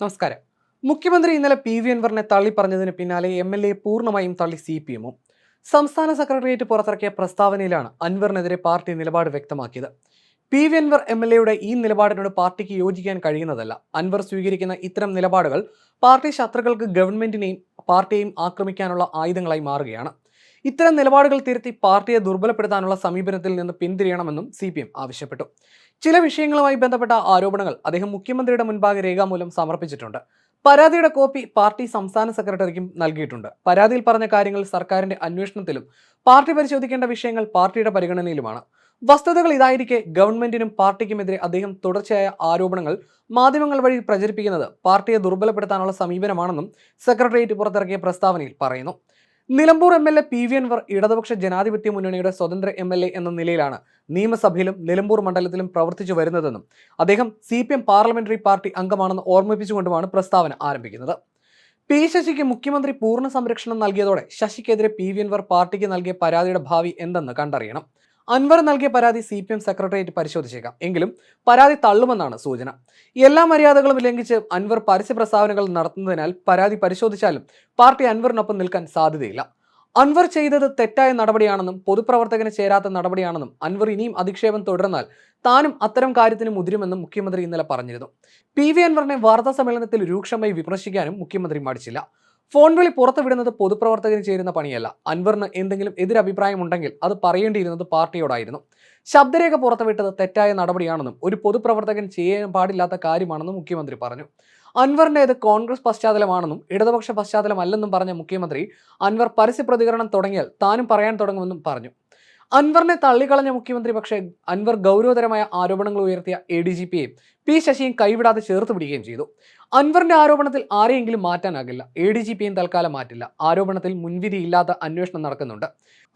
നമസ്കാരം. മുഖ്യമന്ത്രി ഇന്നലെ പി വി അൻവറിനെ തള്ളി പറഞ്ഞതിന് പിന്നാലെ എം എൽ എ പൂർണമായും തള്ളി സി പി എമ്മും. സംസ്ഥാന സെക്രട്ടേറിയറ്റ് പുറത്തിറക്കിയ പ്രസ്താവനയിലാണ് അൻവറിനെതിരെ പാർട്ടി നിലപാട് വ്യക്തമാക്കിയത്. P V Anvar M L എയുടെ ഈ നിലപാടിനോട് പാർട്ടിക്ക് യോജിക്കാൻ കഴിയുന്നതല്ല. അൻവർ സ്വീകരിക്കുന്ന ഇത്തരം നിലപാടുകൾ പാർട്ടി ശത്രുക്കൾക്ക് ഗവൺമെന്റിനെയും പാർട്ടിയെയും ആക്രമിക്കാനുള്ള ആയുധങ്ങളായി മാറുകയാണ്. ഇത്തരം നിലപാടുകൾ തിരുത്തി പാർട്ടിയെ ദുർബലപ്പെടുത്താനുള്ള സമീപനത്തിൽ നിന്ന് പിന്തിരിയണമെന്നും സി ആവശ്യപ്പെട്ടു. ചില വിഷയങ്ങളുമായി ബന്ധപ്പെട്ട ആരോപണങ്ങൾ അദ്ദേഹം മുഖ്യമന്ത്രിയുടെ മുൻപാകെ രേഖാമൂലം സമർപ്പിച്ചിട്ടുണ്ട്. പരാതിയുടെ കോപ്പി പാർട്ടി സംസ്ഥാന സെക്രട്ടറിക്കും നൽകിയിട്ടുണ്ട്. പരാതിയിൽ പറഞ്ഞ കാര്യങ്ങൾ സർക്കാരിന്റെ അന്വേഷണത്തിലും പാർട്ടി പരിശോധിക്കേണ്ട വിഷയങ്ങൾ പാർട്ടിയുടെ പരിഗണനയിലുമാണ്. വസ്തുതകൾ ഇതായിരിക്കെ ഗവൺമെന്റിനും പാർട്ടിക്കുമെതിരെ അദ്ദേഹം തുടർച്ചയായ ആരോപണങ്ങൾ മാധ്യമങ്ങൾ വഴി പ്രചരിപ്പിക്കുന്നത് പാർട്ടിയെ ദുർബലപ്പെടുത്താനുള്ള സമീപനമാണെന്നും സെക്രട്ടേറിയറ്റ് പുറത്തിറക്കിയ പ്രസ്താവനയിൽ പറയുന്നു. Nilambur M L A P V Anvar ഇടതുപക്ഷ ജനാധിപത്യ മുന്നണിയുടെ സ്വതന്ത്ര എം എൽ എ എന്ന നിലയിലാണ് നിയമസഭയിലും നിലമ്പൂർ മണ്ഡലത്തിലും പ്രവർത്തിച്ചു വരുന്നതെന്നും അദ്ദേഹം C P M parliamentary party അംഗമാണെന്ന് ഓർമ്മിപ്പിച്ചുകൊണ്ടുമാണ് പ്രസ്താവന ആരംഭിക്കുന്നത്. പി ശശിക്ക് മുഖ്യമന്ത്രി പൂർണ സംരക്ഷണം നൽകിയതോടെ ശശിക്കെതിരെ പി വി അൻവർ പാർട്ടിക്ക് നൽകിയ പരാതിയുടെ ഭാവി എന്തെന്ന് കണ്ടറിയണം. അൻവർ നൽകിയ പരാതി സി പി എം സെക്രട്ടേറിയറ്റ് പരിശോധിച്ചേക്കാം. എങ്കിലും പരാതി തള്ളുമെന്നാണ് സൂചന. എല്ലാ മര്യാദകളും ലംഘിച്ച് അൻവർ പരസ്യ പ്രസ്താവനകൾ നടത്തുന്നതിനാൽ പരാതി പരിശോധിച്ചാലും പാർട്ടി അൻവറിനൊപ്പം നിൽക്കാൻ സാധ്യതയില്ല. അൻവർ ചെയ്തത് തെറ്റായ നടപടിയാണെന്നും പൊതുപ്രവർത്തകന് ചേരാത്ത നടപടിയാണെന്നും അൻവർ ഇനിയും അധിക്ഷേപം തുടർന്നാൽ താനും അത്തരം കാര്യത്തിന് മുതിരുമെന്നും മുഖ്യമന്ത്രി ഇന്നലെ പറഞ്ഞിരുന്നു. പി വി അൻവറിനെ വാർത്താ സമ്മേളനത്തിൽ രൂക്ഷമായി വിമർശിക്കാനും മുഖ്യമന്ത്രി മടിച്ചില്ല. ഫോൺ വിളി പുറത്തുവിടുന്നത് പൊതുപ്രവർത്തകന് ചേരുന്ന പണിയല്ല. അൻവറിന് എന്തെങ്കിലും എതിരഭിപ്രായം ഉണ്ടെങ്കിൽ അത് പറയേണ്ടിയിരുന്നത് പാർട്ടിയോടായിരുന്നു. ശബ്ദരേഖ പുറത്തുവിട്ടത് തെറ്റായ നടപടിയാണെന്നും ഒരു പൊതുപ്രവർത്തകൻ ചെയ്യാൻ പാടില്ലാത്ത കാര്യമാണെന്നും മുഖ്യമന്ത്രി പറഞ്ഞു. അൻവറിന്റേത് കോൺഗ്രസ് പശ്ചാത്തലമാണെന്നും ഇടതുപക്ഷ പശ്ചാത്തലമല്ലെന്നും പറഞ്ഞ മുഖ്യമന്ത്രി അൻവർ പരസ്യ പ്രതികരണം തുടങ്ങിയാൽ താനും പറയാൻ തുടങ്ങുമെന്നും പറഞ്ഞു. അൻവറിനെ തള്ളിക്കളഞ്ഞ മുഖ്യമന്ത്രി പക്ഷേ അൻവർ ഗൗരവതരമായ ആരോപണങ്ങൾ ഉയർത്തിയ എ ഡി ജി പിയെ പി ശശിയും കൈവിടാതെ ചേർത്ത് പിടിക്കുകയും ചെയ്തു. അൻവറിന്റെ ആരോപണത്തിൽ ആരെയെങ്കിലും മാറ്റാനാകില്ല. എ ഡി ജി പിയും തൽക്കാലം മാറ്റില്ല. ആരോപണത്തിൽ മുൻവിധിയില്ലാത്ത അന്വേഷണം നടക്കുന്നുണ്ട്.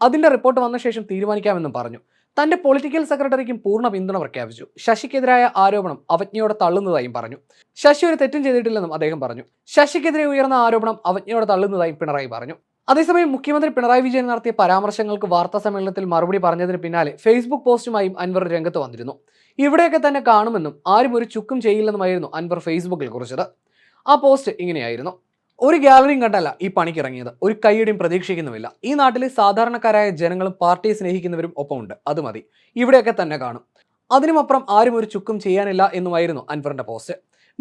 അതിന്റെ റിപ്പോർട്ട് വന്ന ശേഷം തീരുമാനിക്കാമെന്നും പറഞ്ഞു. തന്റെ പൊളിറ്റിക്കൽ സെക്രട്ടറിക്കും പൂർണ പിന്തുണ പ്രഖ്യാപിച്ചു. ശശിക്കെതിരായ ആരോപണം അവജ്ഞയോടെ തള്ളുന്നതായും പറഞ്ഞു. ശശി ഒരു തെറ്റും ചെയ്തിട്ടില്ലെന്നും അദ്ദേഹം പറഞ്ഞു. ശശിക്കെതിരെ ഉയർന്ന ആരോപണം അവജ്ഞയോടെ തള്ളുന്നതായും പിണറായി പറഞ്ഞു. അതേസമയം മുഖ്യമന്ത്രി പിണറായി വിജയൻ നടത്തിയ പരാമർശങ്ങൾക്ക് വാർത്താ സമ്മേളനത്തിൽ മറുപടി പറഞ്ഞതിന് പിന്നാലെ ഫേസ്ബുക്ക് പോസ്റ്റുമായും അൻവർ രംഗത്ത് വന്നിരുന്നു. ഇവിടെയൊക്കെ തന്നെ കാണുമെന്നും ആരും ഒരു ചുക്കും ചെയ്യില്ലെന്നുമായിരുന്നു അൻവർ ഫേസ്ബുക്കിൽ കുറിച്ചത്. ആ പോസ്റ്റ് ഇങ്ങനെയായിരുന്നു. ഒരു ഗാലറിയും കണ്ടല്ല ഈ പണിക്കിറങ്ങിയത് ഒരു കൈയടിയും പ്രതീക്ഷിക്കുന്നുമില്ല. ഈ നാട്ടിലെ സാധാരണക്കാരായ ജനങ്ങളും പാർട്ടിയെ സ്നേഹിക്കുന്നവരും ഒപ്പമുണ്ട്. അത് മതി. ഇവിടെയൊക്കെ തന്നെ കാണും. അതിനുമപ്പുറം ആരും ഒരു ചുക്കും ചെയ്യാനില്ല എന്നുമായിരുന്നു അൻവറിന്റെ പോസ്റ്റ്.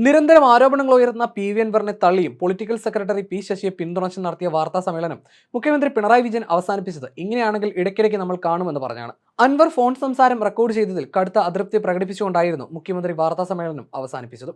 നിരന്തരം ആരോപണങ്ങൾ ഉയർന്ന പി വി അൻവറിനെ തള്ളിയും പൊളിറ്റിക്കൽ സെക്രട്ടറി പി ശശിയെ പിന്തുണച്ച് നടത്തിയ വാർത്താ സമ്മേളനം മുഖ്യമന്ത്രി പിണറായി വിജയൻ അവസാനിപ്പിച്ചത്. ഇങ്ങനെയാണെങ്കിൽ ഇടയ്ക്കിടയ്ക്ക് നമ്മൾ കാണുമെന്ന് പറഞ്ഞാണ്. അൻവർ ഫോൺ സംസാരം റെക്കോർഡ് ചെയ്തതിൽ കടുത്ത അതൃപ്തി പ്രകടിപ്പിച്ചുകൊണ്ടായിരുന്നു മുഖ്യമന്ത്രി വാർത്താ സമ്മേളനം അവസാനിപ്പിച്ചത്.